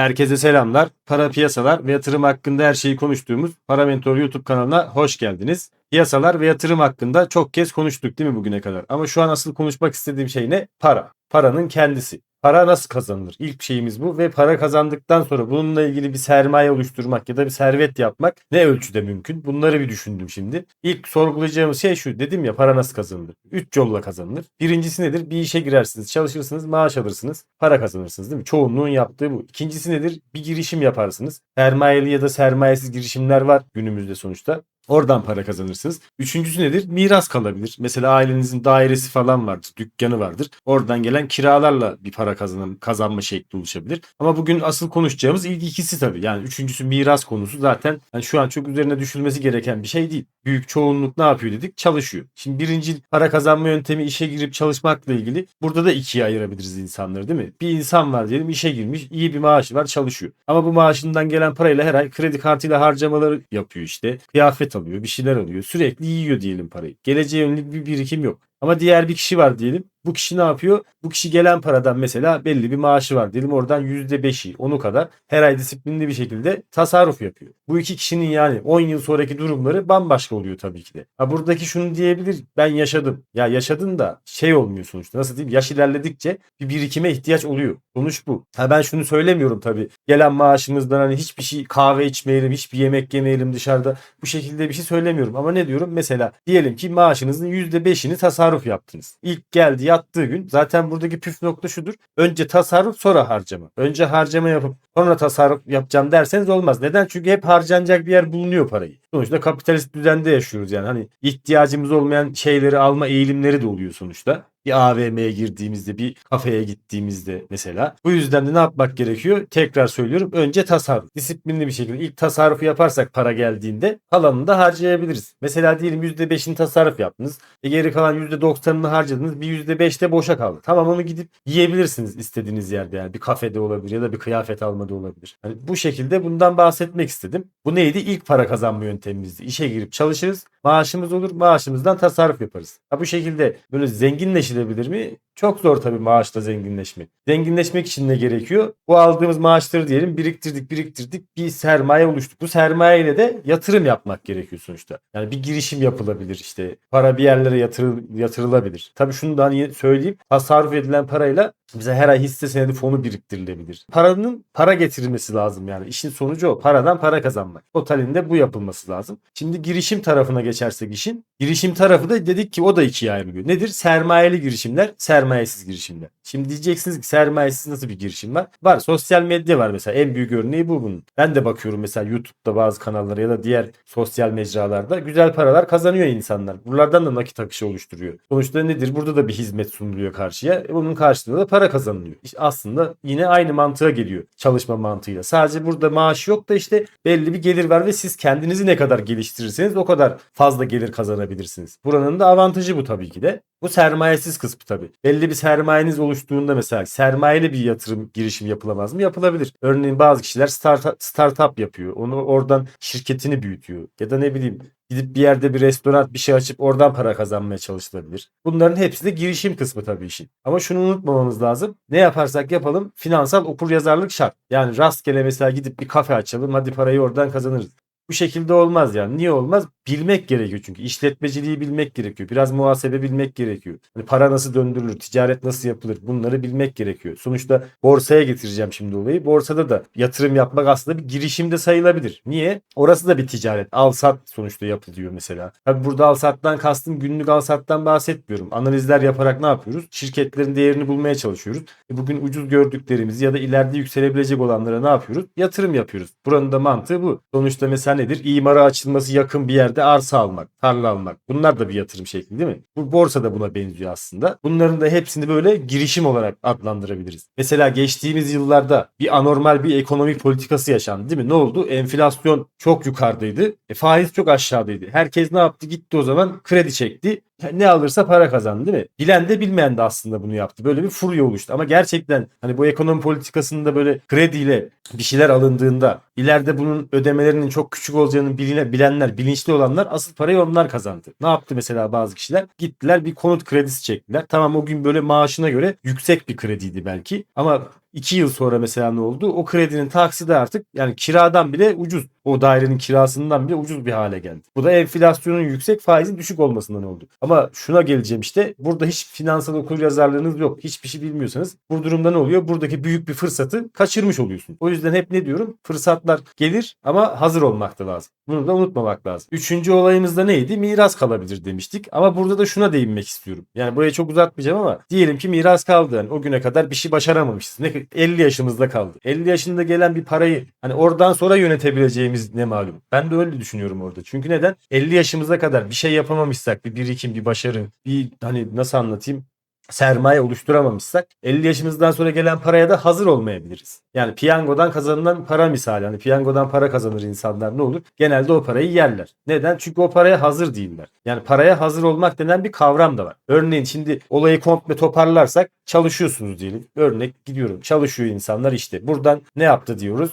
Herkese selamlar. Para piyasalar ve yatırım hakkında her şeyi konuştuğumuz Para Mentor YouTube kanalına hoş geldiniz. Piyasalar ve yatırım hakkında çok kez konuştuk değil mi bugüne kadar? Ama şu an asıl konuşmak istediğim şey ne? Para. Paranın kendisi. Para nasıl kazanılır? İlk şeyimiz bu ve para kazandıktan sonra bununla ilgili bir sermaye oluşturmak ya da bir servet yapmak ne ölçüde mümkün? Bunları bir düşündüm şimdi. İlk sorgulayacağımız şey şu. Dedim ya para nasıl kazanılır? Üç yolla kazanılır. Birincisi nedir? Bir işe girersiniz, çalışırsınız, maaş alırsınız, para kazanırsınız değil mi? Çoğunluğun yaptığı bu. İkincisi nedir? Bir girişim yaparsınız. Sermayeli ya da sermayesiz girişimler var günümüzde sonuçta. Oradan para kazanırsınız. Üçüncüsü nedir? Miras kalabilir. Mesela ailenizin dairesi falan vardır, dükkanı vardır. Oradan gelen kiralarla bir para kazanan, kazanma şekli oluşabilir. Ama bugün asıl konuşacağımız ilk ikisi tabii. Yani üçüncüsü miras konusu zaten yani şu an çok üzerine düşülmesi gereken bir şey değil. Büyük çoğunluk ne yapıyor dedik? Çalışıyor. Şimdi birinci para kazanma yöntemi işe girip çalışmakla ilgili. Burada da ikiye ayırabiliriz insanları değil mi? Bir insan var diyelim işe girmiş, iyi bir maaşı var, çalışıyor. Ama bu maaşından gelen parayla her ay kredi kartıyla harcamaları yapıyor işte. Kıyafet alıyor, bir şeyler alıyor. Sürekli yiyor diyelim parayı. Geleceğe yönelik bir birikim yok. Ama diğer bir kişi var diyelim. Bu kişi ne yapıyor? Bu kişi gelen paradan mesela belli bir maaşı var diyelim. Oradan %5'i, onu kadar her ay disiplinli bir şekilde tasarruf yapıyor. Bu iki kişinin yani 10 yıl sonraki durumları bambaşka oluyor tabii ki de. Ha buradaki şunu diyebilir. Ben yaşadım. Ya yaşadın da şey olmuyor sonuçta. Nasıl diyeyim? Yaş ilerledikçe bir birikime ihtiyaç oluyor. Sonuç bu. Ha ben şunu söylemiyorum tabii. Gelen maaşımızdan hani hiçbir şey kahve içmeyelim, hiçbir yemek yemeyelim dışarıda. Bu şekilde bir şey söylemiyorum. Ama ne diyorum? Mesela diyelim ki maaşınızın %5'ini tasarruf yaptınız. İlk geldi yattığı gün zaten buradaki püf nokta şudur. Önce tasarruf sonra harcama. Önce harcama yapıp sonra tasarruf yapacağım derseniz olmaz. Neden? Çünkü hep harcanacak bir yer bulunuyor parayı. Sonuçta kapitalist düzende yaşıyoruz yani. Hani ihtiyacımız olmayan şeyleri alma eğilimleri de oluyor sonuçta bir AVM'ye girdiğimizde, bir kafeye gittiğimizde mesela. Bu yüzden de ne yapmak gerekiyor? Tekrar söylüyorum. Önce tasarruf. Disiplinli bir şekilde ilk tasarrufu yaparsak para geldiğinde kalanını da harcayabiliriz. Mesela diyelim %5'ini tasarruf yaptınız. E geri kalan %90'ını harcadınız. Bir %5 de boşa kaldı. Tamam onu gidip yiyebilirsiniz istediğiniz yerde yani. Bir kafede olabilir ya da bir kıyafet almada olabilir. Hani bu şekilde bundan bahsetmek istedim. Bu neydi? İlk para kazanma yöntemimizdi. İşe girip çalışırız. Maaşımız olur. Maaşımızdan tasarruf yaparız. Ha bu şekilde böyle zenginleşilebilir mi? Çok zor tabii maaşla zenginleşmek. Zenginleşmek için ne gerekiyor? Bu aldığımız maaşları diyelim biriktirdik biriktirdik bir sermaye oluştuk. Bu sermayeyle de yatırım yapmak gerekiyor sonuçta. Yani bir girişim yapılabilir işte. Para bir yerlere yatırıl, yatırılabilir. Tabii şunu da hani söyleyeyim. Tasarruf edilen parayla bize her ay hisse senedi fonu biriktirilebilir. Paranın para getirilmesi lazım yani. İşin sonucu o. Paradan para kazanmak. Totalinde bu yapılması lazım. Şimdi girişim tarafına geçersek işin. Girişim tarafı da dedik ki o da ikiye ayrılıyor. Nedir? Sermayeli girişimler, sermayesiz girişimler. Şimdi diyeceksiniz ki sermayesiz nasıl bir girişim var? Var. Sosyal medya var mesela. En büyük örneği bu bunun. Ben de bakıyorum mesela YouTube'da bazı kanallara ya da diğer sosyal mecralarda güzel paralar kazanıyor insanlar. Buralardan da nakit akışı oluşturuyor. Sonuçta nedir? Burada da bir hizmet sunuluyor karşıya. E bunun karşılığında da para kazanılıyor. İşte aslında yine aynı mantığa geliyor çalışma mantığıyla. Sadece burada maaş yok da işte belli bir gelir var ve siz kendinizi ne kadar geliştirirseniz o kadar fazla gelir kazanabilirsiniz. Buranın da avantajı bu tabii ki de. Bu sermayesiz kısmı tabii. Belli bir sermayeniz oluştuğunda mesela sermayeli bir yatırım girişim yapılamaz mı? Yapılabilir. Örneğin bazı kişiler start startup yapıyor. Onu oradan şirketini büyütüyor. Ya da ne bileyim gidip bir yerde bir restoran bir şey açıp oradan para kazanmaya çalışılabilir. Bunların hepsi de girişim kısmı tabii işin. Ama şunu unutmamamız lazım. Ne yaparsak yapalım finansal okur yazarlık şart. Yani rastgele mesela gidip bir kafe açalım hadi parayı oradan kazanırız. Bu şekilde olmaz yani. Niye olmaz? Bilmek gerekiyor çünkü. işletmeciliği bilmek gerekiyor. Biraz muhasebe bilmek gerekiyor. Hani para nasıl döndürülür, ticaret nasıl yapılır bunları bilmek gerekiyor. Sonuçta borsaya getireceğim şimdi olayı. Borsada da yatırım yapmak aslında bir girişimde sayılabilir. Niye? Orası da bir ticaret. Al sat sonuçta yapılıyor mesela. Tabi burada al sattan kastım günlük al sattan bahsetmiyorum. Analizler yaparak ne yapıyoruz? Şirketlerin değerini bulmaya çalışıyoruz. E bugün ucuz gördüklerimizi ya da ileride yükselebilecek olanlara ne yapıyoruz? Yatırım yapıyoruz. Buranın da mantığı bu. Sonuçta mesela nedir? İmara açılması yakın bir yerde arsa almak, tarla almak. Bunlar da bir yatırım şekli değil mi? Bu borsa da buna benziyor aslında. Bunların da hepsini böyle girişim olarak adlandırabiliriz. Mesela geçtiğimiz yıllarda bir anormal bir ekonomi politikası yaşandı değil mi? Ne oldu? Enflasyon çok yukarıdaydı. E, faiz çok aşağıdaydı. Herkes ne yaptı? Gitti o zaman kredi çekti ne alırsa para kazandı değil mi? Bilen de bilmeyen de aslında bunu yaptı. Böyle bir furya oluştu. Ama gerçekten hani bu ekonomi politikasında böyle krediyle bir şeyler alındığında ileride bunun ödemelerinin çok küçük olacağını biline, bilenler, bilinçli olanlar asıl parayı onlar kazandı. Ne yaptı mesela bazı kişiler? Gittiler bir konut kredisi çektiler. Tamam o gün böyle maaşına göre yüksek bir krediydi belki ama 2 yıl sonra mesela ne oldu? O kredinin taksidi artık yani kiradan bile ucuz. O dairenin kirasından bile ucuz bir hale geldi. Bu da enflasyonun yüksek faizin düşük olmasından oldu. Ama şuna geleceğim işte burada hiç finansal okur yazarlığınız yok. Hiçbir şey bilmiyorsanız bu durumda ne oluyor? Buradaki büyük bir fırsatı kaçırmış oluyorsun. O yüzden hep ne diyorum? Fırsatlar gelir ama hazır olmak da lazım. Bunu da unutmamak lazım. Üçüncü olayımız da neydi? Miras kalabilir demiştik. Ama burada da şuna değinmek istiyorum. Yani burayı çok uzatmayacağım ama diyelim ki miras kaldı. Yani o güne kadar bir şey başaramamışız. Ne 50 yaşımızda kaldı. 50 yaşında gelen bir parayı hani oradan sonra yönetebileceğimiz ne malum. Ben de öyle düşünüyorum orada. Çünkü neden? 50 yaşımıza kadar bir şey yapamamışsak, bir birikim, bir başarı, bir hani nasıl anlatayım? Sermaye oluşturamamışsak 50 yaşımızdan sonra gelen paraya da hazır olmayabiliriz. Yani piyangodan kazanılan para misali. Hani piyangodan para kazanır insanlar ne olur? Genelde o parayı yerler. Neden? Çünkü o paraya hazır değiller. Yani paraya hazır olmak denen bir kavram da var. Örneğin şimdi olayı komple toparlarsak çalışıyorsunuz diyelim. Örnek gidiyorum çalışıyor insanlar işte. Buradan ne yaptı diyoruz?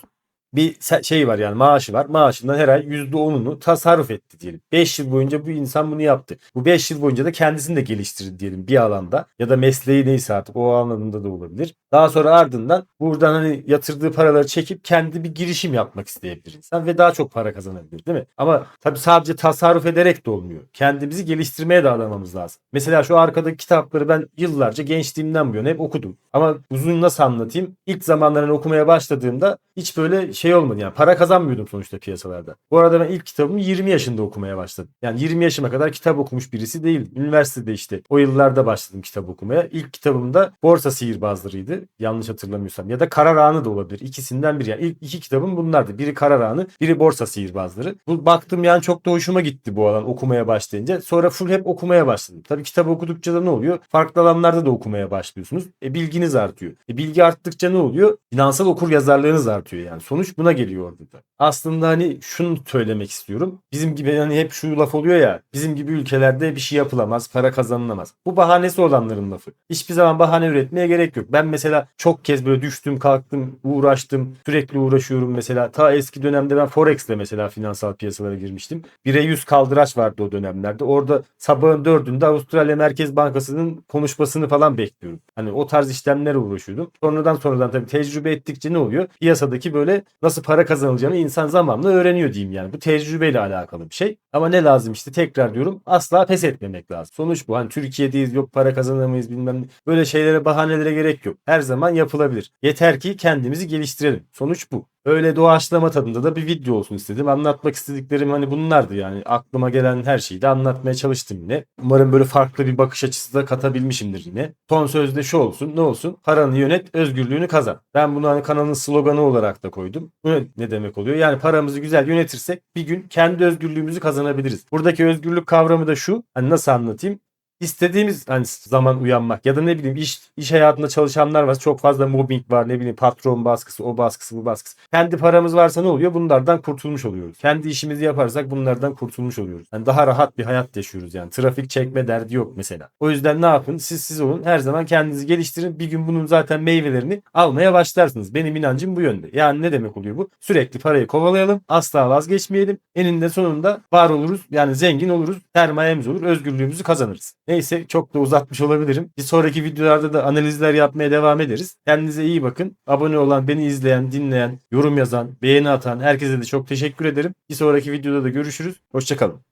Bir şey var yani maaşı var. Maaşından her ay %10'unu tasarruf etti diyelim. 5 yıl boyunca bu insan bunu yaptı. Bu 5 yıl boyunca da kendisini de geliştirdi diyelim bir alanda ya da mesleği neyse artık o alanında da olabilir. Daha sonra ardından buradan hani yatırdığı paraları çekip kendi bir girişim yapmak isteyebilir insan ve daha çok para kazanabilir değil mi? Ama tabii sadece tasarruf ederek de olmuyor. Kendimizi geliştirmeye de adamamız lazım. Mesela şu arkadaki kitapları ben yıllarca gençliğimden bu yana hep okudum. Ama uzun nasıl anlatayım? İlk zamanlarını okumaya başladığımda hiç böyle şey olmadı yani para kazanmıyordum sonuçta piyasalarda. Bu arada ben ilk kitabımı 20 yaşında okumaya başladım. Yani 20 yaşıma kadar kitap okumuş birisi değil. Üniversitede işte o yıllarda başladım kitap okumaya. İlk kitabım da Borsa Sihirbazları'ydı. Yanlış hatırlamıyorsam. Ya da Karar Anı da olabilir. İkisinden biri. Yani ilk iki kitabım bunlardı. Biri Karar Anı, biri Borsa Sihirbazları. Bu baktım yani çok da hoşuma gitti bu alan okumaya başlayınca. Sonra full hep okumaya başladım. Tabii kitap okudukça da ne oluyor? Farklı alanlarda da okumaya başlıyorsunuz. E bilginiz artıyor. E bilgi arttıkça ne oluyor? Finansal okur yazarlığınız artıyor yani. Sonuç buna geliyor orada da. Aslında hani şunu söylemek istiyorum. Bizim gibi hani hep şu laf oluyor ya. Bizim gibi ülkelerde bir şey yapılamaz, para kazanılamaz. Bu bahanesi olanların lafı. Hiçbir zaman bahane üretmeye gerek yok. Ben mesela çok kez böyle düştüm, kalktım, uğraştım. Sürekli uğraşıyorum mesela. Ta eski dönemde ben Forex'le mesela finansal piyasalara girmiştim. 1'e 100 kaldıraç vardı o dönemlerde. Orada sabahın dördünde Avustralya Merkez Bankası'nın konuşmasını falan bekliyorum. Hani o tarz işlemlerle uğraşıyordum. Sonradan sonradan tabii tecrübe ettikçe ne oluyor? Piyasadaki böyle nasıl para kazanılacağını insan zamanla öğreniyor diyeyim yani. Bu tecrübeyle alakalı bir şey. Ama ne lazım işte tekrar diyorum asla pes etmemek lazım. Sonuç bu. Hani Türkiye'deyiz yok para kazanamayız bilmem ne. Böyle şeylere bahanelere gerek yok. Her zaman yapılabilir. Yeter ki kendimizi geliştirelim. Sonuç bu. Öyle doğaçlama tadında da bir video olsun istedim. Anlatmak istediklerim hani bunlardı yani. Aklıma gelen her şeyi de anlatmaya çalıştım yine. Umarım böyle farklı bir bakış açısı da katabilmişimdir yine. Son sözde şu olsun ne olsun? Paranı yönet, özgürlüğünü kazan. Ben bunu hani kanalın sloganı olarak da koydum. Bu ne- demek oluyor? Yani paramızı güzel yönetirsek bir gün kendi özgürlüğümüzü kazanabiliriz. Buradaki özgürlük kavramı da şu. Hani nasıl anlatayım? İstediğimiz hani zaman uyanmak ya da ne bileyim iş iş hayatında çalışanlar var. Çok fazla mobbing var. Ne bileyim patron baskısı, o baskısı, bu baskısı. Kendi paramız varsa ne oluyor? Bunlardan kurtulmuş oluyoruz. Kendi işimizi yaparsak bunlardan kurtulmuş oluyoruz. Yani daha rahat bir hayat yaşıyoruz yani. Trafik çekme derdi yok mesela. O yüzden ne yapın? Siz siz olun. Her zaman kendinizi geliştirin. Bir gün bunun zaten meyvelerini almaya başlarsınız. Benim inancım bu yönde. Yani ne demek oluyor bu? Sürekli parayı kovalayalım. Asla vazgeçmeyelim. Eninde sonunda var oluruz. Yani zengin oluruz. Sermayemiz olur. Özgürlüğümüzü kazanırız. Neyse çok da uzatmış olabilirim. Bir sonraki videolarda da analizler yapmaya devam ederiz. Kendinize iyi bakın. Abone olan, beni izleyen, dinleyen, yorum yazan, beğeni atan herkese de çok teşekkür ederim. Bir sonraki videoda da görüşürüz. Hoşçakalın.